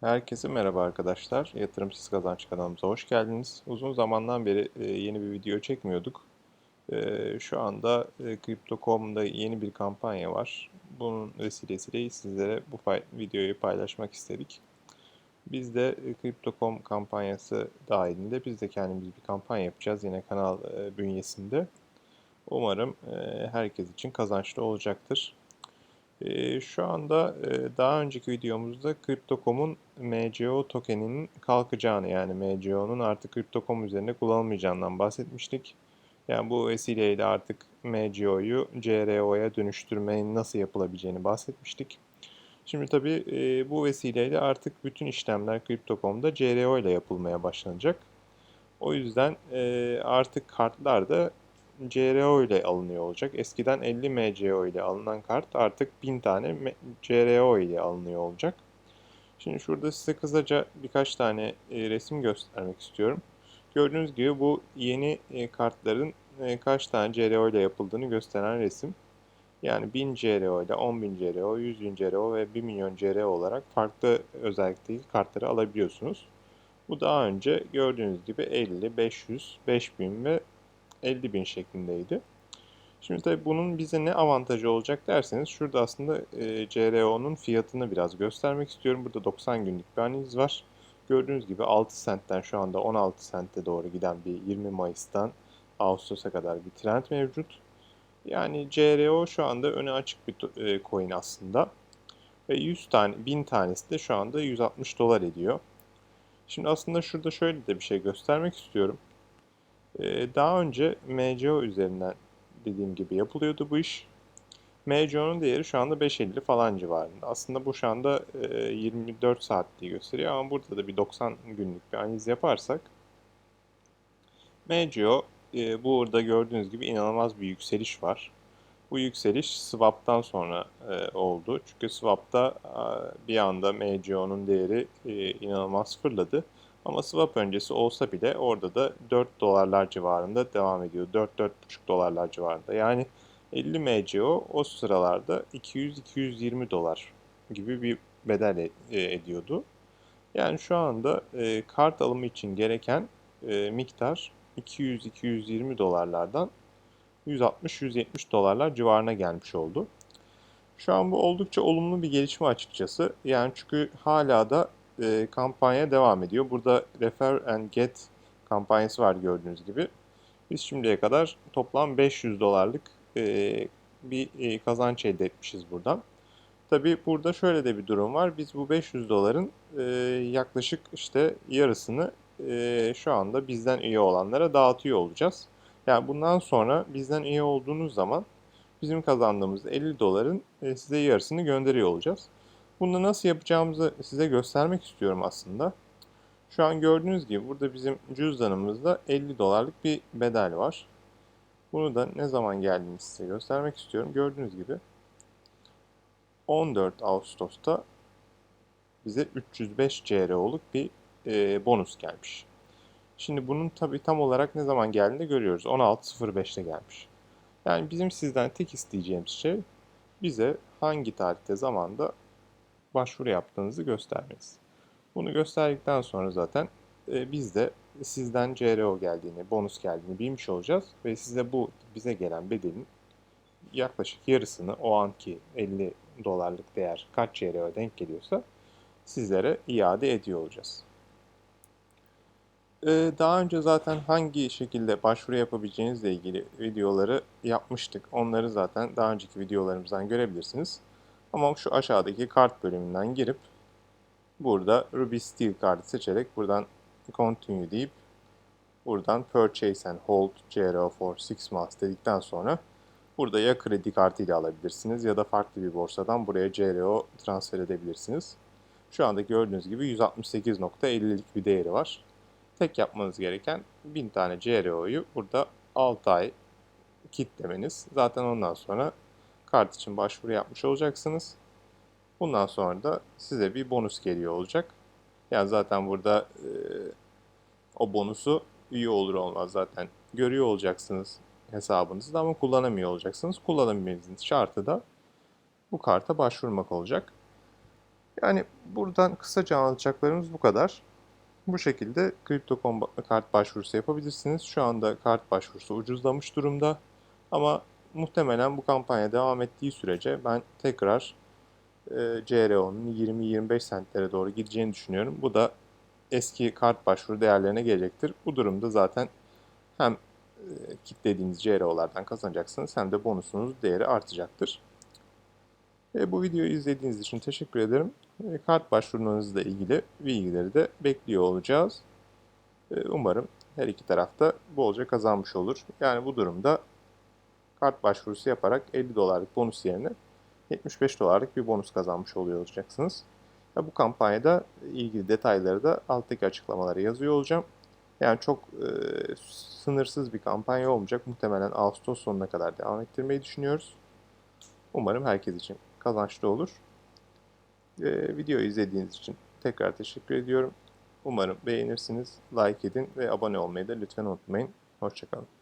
Herkese merhaba arkadaşlar. Yatırımsız Kazanç kanalımıza hoş geldiniz. Uzun zamandan beri e, yeni bir video çekmiyorduk. E, Şu anda e, Crypto.com'da yeni bir kampanya var. Bunun vesilesiyle sizlere bu videoyu paylaşmak istedik. Biz de Crypto.com kampanyası dahilinde biz de kendimiz bir kampanya yapacağız yine kanal bünyesinde. Umarım herkes için kazançlı olacaktır. Ee, Şu anda e, daha önceki videomuzda Crypto.com'un MCO tokeninin kalkacağını yani MCO'nun artık Crypto.com üzerinde kullanılmayacağından bahsetmiştik. Yani bu vesileyle artık MCO'yu CRO'ya dönüştürmenin nasıl yapılabileceğini bahsetmiştik. Şimdi tabii e, bu vesileyle artık bütün işlemler Crypto.com'da CRO ile yapılmaya başlanacak. O yüzden e, artık kartlar da CRO ile alınıyor olacak. Eskiden 50 MCO ile alınan kart artık 1000 tane CRO ile alınıyor olacak. Şimdi şurada size kısaca birkaç tane e, resim göstermek istiyorum. Gördüğünüz gibi bu yeni e, kartların e, kaç tane CRO ile yapıldığını gösteren resim. Yani 1000 CRO ile 10.000 CRO, 100.000 CRO ve 1 milyon CRO olarak farklı özellikteki kartları alabiliyorsunuz. Bu daha önce gördüğünüz gibi 50, 500, 5000 ve 50 bin şeklindeydi. Şimdi tabii bunun bize ne avantajı olacak derseniz şurada aslında e, CRO'nun fiyatını biraz göstermek istiyorum. Burada 90 günlük bir analiz var. Gördüğünüz gibi 6 sentten şu anda 16 sente doğru giden bir 20 Mayıs'tan Ağustos'a kadar bir trend mevcut. Yani CRO şu anda öne açık bir e, coin aslında. Ve 100 tane, 1000 tanesi de şu anda 160 dolar ediyor. Şimdi aslında şurada şöyle de bir şey göstermek istiyorum. Ee, Daha önce MCO üzerinden dediğim gibi yapılıyordu bu iş. MCO'nun değeri şu anda 5.50 falan civarında. Aslında bu şu anda e, 24 saat diye gösteriyor ama burada da bir 90 günlük bir analiz yaparsak MCO e, burada gördüğünüz gibi inanılmaz bir yükseliş var. Bu yükseliş swap'tan sonra e, oldu. Çünkü swap'ta e, bir anda MCO'nun değeri e, inanılmaz fırladı. Ama swap öncesi olsa bile orada da 4 dolarlar civarında devam ediyor. 4-4,5 dolarlar civarında. Yani 50 MCO o sıralarda 200-220 dolar gibi bir bedel e- e, ediyordu. Yani şu anda e, kart alımı için gereken miktar 200-220 dolarlardan 160-170 dolarlar civarına gelmiş oldu. Şu an bu oldukça olumlu bir gelişme açıkçası. Yani çünkü hala da e, kampanya devam ediyor. Burada Refer and Get kampanyası var gördüğünüz gibi. Biz şimdiye kadar toplam 500 dolarlık e, bir e, kazanç elde etmişiz buradan. Tabii burada şöyle de bir durum var. Biz bu 500 doların e, yaklaşık işte yarısını e, şu anda bizden üye olanlara dağıtıyor olacağız. Yani bundan sonra bizden üye olduğunuz zaman bizim kazandığımız 50 doların e, size yarısını gönderiyor olacağız. Bunu nasıl yapacağımızı size göstermek istiyorum aslında. Şu an gördüğünüz gibi burada bizim cüzdanımızda 50 dolarlık bir bedel var. Bunu da ne zaman geldiğini size göstermek istiyorum. Gördüğünüz gibi 14 Ağustos'ta bize 305 CRO'luk bir e, bonus gelmiş. Şimdi bunun tabii tam olarak ne zaman geldiğini görüyoruz. 16.05'te gelmiş. Yani bizim sizden tek isteyeceğimiz şey bize hangi tarihte zamanda başvuru yaptığınızı göstermeniz. Bunu gösterdikten sonra zaten e, biz de sizden CRO geldiğini, bonus geldiğini bilmiş olacağız ve size bu bize gelen bedelin yaklaşık yarısını o anki 50 dolarlık değer kaç CRO'ya denk geliyorsa sizlere iade ediyor olacağız. Ee, Daha önce zaten hangi şekilde başvuru yapabileceğinizle ilgili videoları yapmıştık. Onları zaten daha önceki videolarımızdan görebilirsiniz. Ama şu aşağıdaki kart bölümünden girip burada Ruby Steel kartı seçerek buradan Continue deyip buradan Purchase and Hold CRO for 6 months dedikten sonra burada ya kredi kartıyla alabilirsiniz ya da farklı bir borsadan buraya CRO transfer edebilirsiniz. Şu anda gördüğünüz gibi 168.50'lik bir değeri var. Tek yapmanız gereken 1000 tane CRO'yu burada 6 ay kitlemeniz. Zaten ondan sonra kart için başvuru yapmış olacaksınız. Bundan sonra da size bir bonus geliyor olacak. Yani zaten burada e, o bonusu üye olur olmaz zaten görüyor olacaksınız hesabınızda ama kullanamıyor olacaksınız. Kullanabilmenizin şartı da bu karta başvurmak olacak. Yani buradan kısaca anlatacaklarımız bu kadar. Bu şekilde Crypto.com kart başvurusu yapabilirsiniz. Şu anda kart başvurusu ucuzlamış durumda. Ama muhtemelen bu kampanya devam ettiği sürece ben tekrar e, CRO'nun 20-25 sentlere doğru gideceğini düşünüyorum. Bu da eski kart başvuru değerlerine gelecektir. Bu durumda zaten hem e, kitlediğiniz CRO'lardan kazanacaksınız hem de bonusunuz değeri artacaktır. E, bu videoyu izlediğiniz için teşekkür ederim. E, kart başvurularınızla ilgili bilgileri de bekliyor olacağız. E, umarım her iki tarafta bolca kazanmış olur. Yani bu durumda kart başvurusu yaparak 50 dolarlık bonus yerine 75 dolarlık bir bonus kazanmış oluyor olacaksınız. Ya bu kampanyada ilgili detayları da alttaki açıklamalara yazıyor olacağım. Yani çok e, sınırsız bir kampanya olmayacak. Muhtemelen Ağustos sonuna kadar devam ettirmeyi düşünüyoruz. Umarım herkes için kazançlı olur. E, videoyu izlediğiniz için tekrar teşekkür ediyorum. Umarım beğenirsiniz, like edin ve abone olmayı da lütfen unutmayın. Hoşçakalın.